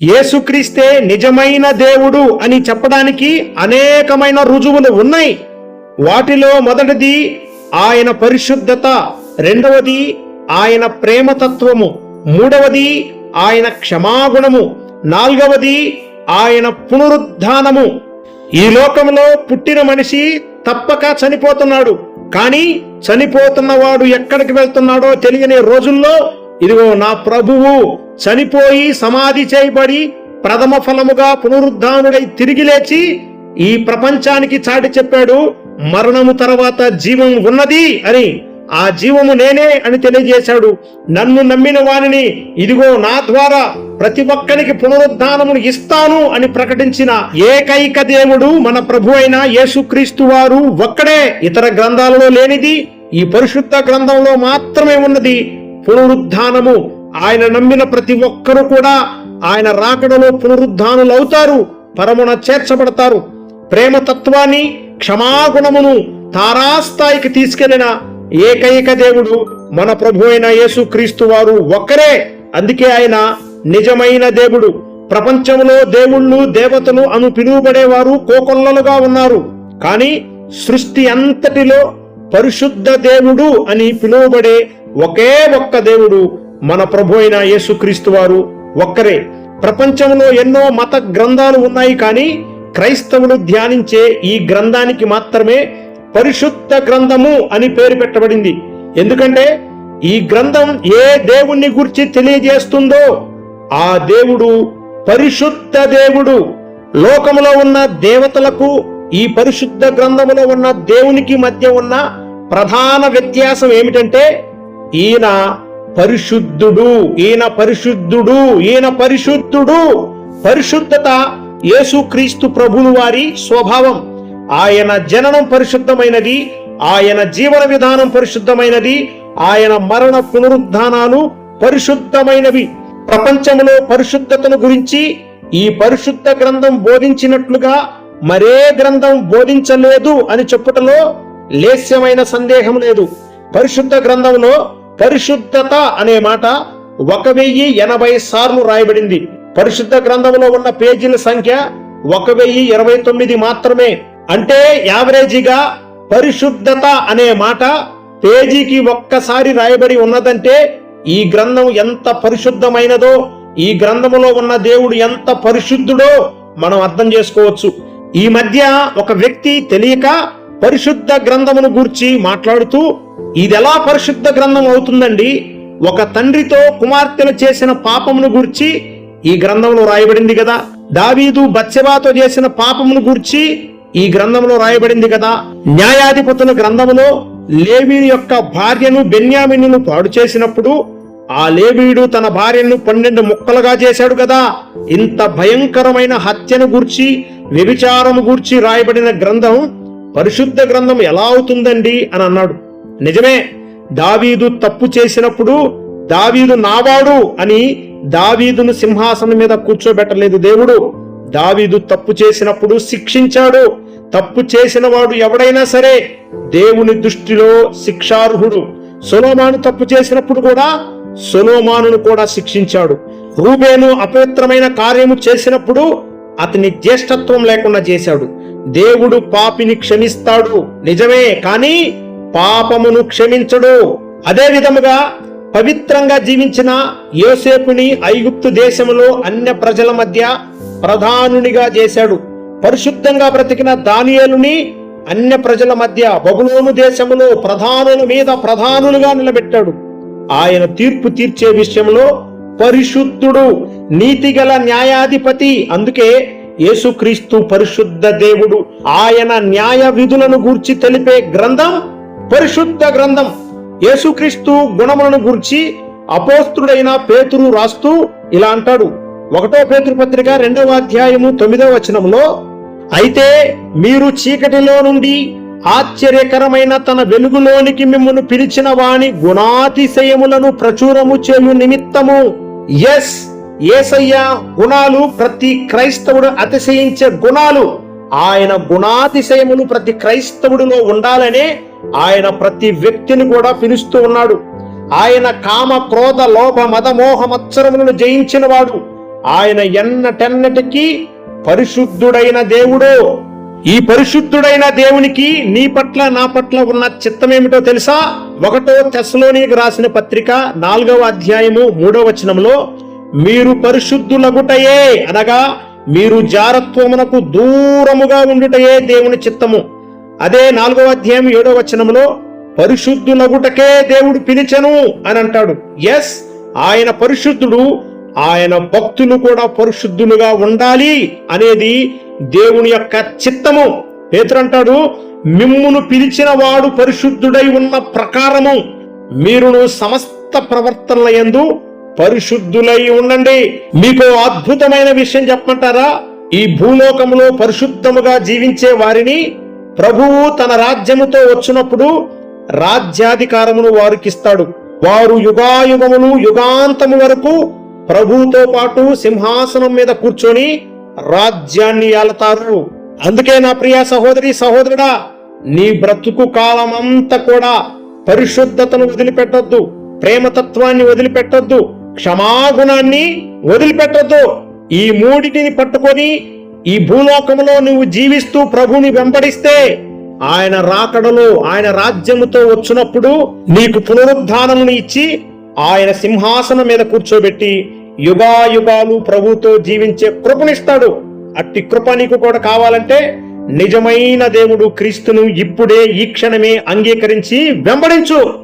యేసుక్రీస్తే నిజమైన దేవుడు అని చెప్పడానికి అనేకమైన రుజువులు ఉన్నాయి. వాటిలో మొదటిది ఆయన పరిశుద్ధత రెండవది ఆయన ప్రేమతత్వము మూడవది ఆయన క్షమాగుణము నాలుగవది ఆయన పునరుద్ధానము. ఈ లోకంలో పుట్టిన మనిషి తప్పక చనిపోతున్నాడు. కానీ చనిపోతున్నవాడు ఎక్కడికి వెళ్తున్నాడో తెలియని రోజుల్లో ఇదిగో నా ప్రభువు చనిపోయి సమాధి చేయబడి ప్రథమ ఫలముగా పునరుద్ధానుడై తిరిగి లేచి ఈ ప్రపంచానికి చాటి చెప్పాడు మరణము తర్వాత జీవం ఉన్నది అని. ఆ జీవము నేనే అని తెలియజేశాడు. నన్ను నమ్మిన వానిని ఇదిగో నా ద్వారా ప్రతి ఒక్కరికి పునరుద్ధానమును ఇస్తాను అని ప్రకటించిన ఏకైక దేవుడు మన ప్రభు అయిన యేసుక్రీస్తు వారు ఒక్కడే. ఇతర గ్రంథాలలో లేనిది ఈ పరిశుద్ధ గ్రంథంలో మాత్రమే ఉన్నది. పునరుద్ధానము ఆయన నమ్మిన ప్రతి ఒక్కరూ కూడా ఆయన రాకడలో పునరుద్ధానులవుతారు పరమున చేర్చబడతారు. ప్రేమ తత్వాన్ని క్షమాగుణమును తారాస్థాయికి తీసుకెళ్ళిన ఏకైక దేవుడు మన ప్రభు అయిన యేసుక్రీస్తు వారు ఒక్కరే. అందుకే ఆయన నిజమైన దేవుడు. ప్రపంచంలో దేవుళ్ళు దేవతలు అను పిలువబడేవారు కోకొల్లలుగా ఉన్నారు. కానీ సృష్టి అంతటిలో పరిశుద్ధ దేవుడు అని పిలువబడే ఒకే ఒక్క దేవుడు మన ప్రభు అయిన యేసుక్రీస్తు వారు ఒక్కరే. ప్రపంచంలో ఎన్నో మత గ్రంథాలు ఉన్నాయి కానీ క్రైస్తవులు ధ్యానించే ఈ గ్రంథానికి మాత్రమే పరిశుద్ధ గ్రంథము అని పేరు పెట్టబడింది. ఎందుకంటే ఈ గ్రంథం ఏ దేవుణ్ణి గురించి తెలియజేస్తుందో ఆ దేవుడు పరిశుద్ధ దేవుడు. లోకములో ఉన్న దేవతలకు ఈ పరిశుద్ధ గ్రంథములో ఉన్న దేవునికి మధ్య ఉన్న ప్రధాన వ్యత్యాసం ఏమిటంటే ఈయన పరిశుద్ధుడు. ఈయన పరిశుద్ధుడు ఈయన పరిశుద్ధుడు. పరిశుద్ధత యేసుక్రీస్తు ప్రభులు వారి స్వభావం. ఆయన జననం పరిశుద్ధమైనది ఆయన జీవన విధానం పరిశుద్ధమైనది ఆయన మరణ పునరుద్ధానాలు పరిశుద్ధమైనవి. ప్రపంచంలో పరిశుద్ధతను గురించి ఈ పరిశుద్ధ గ్రంథం బోధించినట్లుగా మరే గ్రంథం బోధించలేదు అని చెప్పుటలో లేస్యమైన సందేహం లేదు. పరిశుద్ధ గ్రంథంలో పరిశుద్ధత అనే మాట ఒక వెయ్యి ఎనభై సార్లు రాయబడింది. పరిశుద్ధ గ్రంథంలో ఉన్న పేజీల సంఖ్య ఒక వెయ్యి ఇరవై తొమ్మిది మాత్రమే. అంటే యావరేజీగా పరిశుద్ధత అనే మాట పేజీకి ఒక్కసారి రాయబడి ఉన్నదంటే ఈ గ్రంథం ఎంత పరిశుద్ధమైనదో ఈ గ్రంథములో ఉన్న దేవుడు ఎంత పరిశుద్ధుడో మనం అర్థం చేసుకోవచ్చు. ఈ మధ్య ఒక వ్యక్తి తెలియక పరిశుద్ధ గ్రంథమును గూర్చి మాట్లాడుతూ ఇది ఎలా పరిశుద్ధ గ్రంథం అవుతుందండి? ఒక తండ్రితో కుమార్తెలు చేసిన పాపమును గూర్చి ఈ గ్రంథంలో రాయబడింది కదా దావీదు బత్సెబాతో చేసిన పాపమును గూర్చి ఈ గ్రంథంలో రాయబడింది కదా న్యాయాధిపతుల గ్రంథములో లేవీని యొక్క భార్యను బెన్యామిన్ను పాడు చేసినప్పుడు ఆ లేవీడు తన భార్యను పన్నెండు ముక్కలుగా చేశాడు కదా ఇంత భయంకరమైన హత్యను గూర్చి వ్యభిచారము గూర్చి రాయబడిన గ్రంథం పరిశుద్ధ గ్రంథం ఎలా అవుతుందండి? అని అన్నాడు. నిజమే దావీదు తప్పు చేసినప్పుడు దావీదు నావాడు అని దావీదును సింహాసనం మీద కూర్చోబెట్టలేదు దేవుడు. దావీదు తప్పు చేసినప్పుడు శిక్షించాడు. తప్పు చేసిన వాడు ఎవడైనా సరే దేవుని దృష్టిలో శిక్షార్హుడు. సొలోమాను తప్పు చేసినప్పుడు కూడా సొలోమానును కూడా శిక్షించాడు. రూబేను అపవిత్రమైన కార్యము చేసినప్పుడు అతని జ్యేష్ఠత్వం లేకుండా చేశాడు. దేవుడు పాపిని క్షమిస్తాడు. నిజమే కానీ పాపమును క్షమించడు. అదే విధముగా పవిత్రంగా జీవించిన యోసేపుని ఐగుప్తు దేశములో అన్య ప్రజల మధ్య ప్రధానునిగా చేశాడు. పరిశుద్ధంగా బ్రతికిన దానియేలుని అన్య ప్రజల మధ్య బబులోను దేశములో ప్రధానుల మీద ప్రధానులుగా నిలబెట్టాడు. ఆయన తీర్పు తీర్చే విషయంలో పరిశుద్ధుడు నీతిగల న్యాయాధిపతి. అందుకే యేసుక్రీస్తు పరిశుద్ధ దేవుడు. ఆయన న్యాయ విధులను గూర్చి తెలిపే గ్రంథం పరిశుద్ధ గ్రంథం యేసుక్రీస్తు గుణములను గూర్చి అపోస్తుడైన పేతురు రాస్తూ ఇలా అంటాడు. ఒకటో పేతురు పత్రిక రెండవ అధ్యాయము తొమ్మిదవ వచనంలో అయితే మీరు చీకటిలో నుండి ఆశ్చర్యకరమైన తన వెలుగులోనికి మిమ్మల్ని పిలిచిన వాని గుణాతిశయములను ప్రచురము చేయు నిమిత్తము. ఎస్ ఏసయ్య గుణాలు ప్రతి క్రైస్తవుడు అతిశయించే గుణాలు ఆయన గుణాతిశయములు ప్రతి క్రైస్తవుడిలో ఉండాలనే ఆయన ప్రతి వ్యక్తిని కూడా పిలుస్తూ ఉన్నాడు. ఆయన కామ క్రోధ లోభ మద మోహ మత్సరములను జయించిన వాడు ఆయన ఎన్నటెన్నటికీ పరిశుద్ధుడైన దేవుడు. ఈ పరిశుద్ధుడైన దేవునికి నీ పట్ల నా పట్ల ఉన్న చిత్తమేమిటో తెలుసా? ఒకటో తెసలోనికి రాసిన పత్రిక నాలుగవ అధ్యాయము మూడవ వచనంలో మీరు పరిశుద్ధులగుటయే అనగా మీరు జారత్వమునకు దూరముగా ఉండుటయే దేవుని చిత్తము. అదే నాలుగవ అధ్యాయం ఏడవ వచనంలో పరిశుద్ధులగుటకే దేవుడు పిలిచెను అని అంటాడు. ఎస్ ఆయన పరిశుద్ధుడు ఆయన భక్తులు కూడా పరిశుద్ధులుగా ఉండాలి అనేది దేవుని యొక్క చిత్తము. పేతురంటాడు మిమ్మును పిలిచిన వాడు పరిశుద్ధుడై ఉన్న ప్రకారము మీరును సమస్త ప్రవర్తనల యందు పరిశుద్ధులై ఉండండి. మీకు అద్భుతమైన విషయం చెప్పమంటారా? ఈ భూలోకములో పరిశుద్ధముగా జీవించే వారిని ప్రభువు తన రాజ్యముతో వచ్చినప్పుడు రాజ్యాధికారమును వారికిస్తాడు. వారు యుగాయుగములు యుగాంతము వరకు ప్రభువుతో పాటు సింహాసనం మీద కూర్చొని రాజ్యాన్ని ఏలతారు. అందుకే నా ప్రియ సహోదరి సహోదరుడా నీ బ్రతుకు కాలమంతా కూడా పరిశుద్ధతను వదిలిపెట్టొద్దు. ప్రేమతత్వాన్ని వదిలిపెట్టొద్దు. క్షమాగుణాన్ని వదిలిపెట్టొద్దు. ఈ మూడిటిని పట్టుకొని ఈ భూలోకంలో నువ్వు జీవిస్తూ ప్రభుని వెంబడిస్తే ఆయన రాకడలో ఆయన రాజ్యముతో వచ్చినప్పుడు నీకు పునరుద్ధానమును ఇచ్చి ఆయన సింహాసనం మీద కూర్చోబెట్టి యుగాయుగాలు ప్రభుతో జీవించే కృపనిస్తాడు. అట్టి కృప నీకు కూడా కావాలంటే నిజమైన దేవుడు క్రీస్తును ఇప్పుడే ఈ క్షణమే అంగీకరించి వెంబడించు.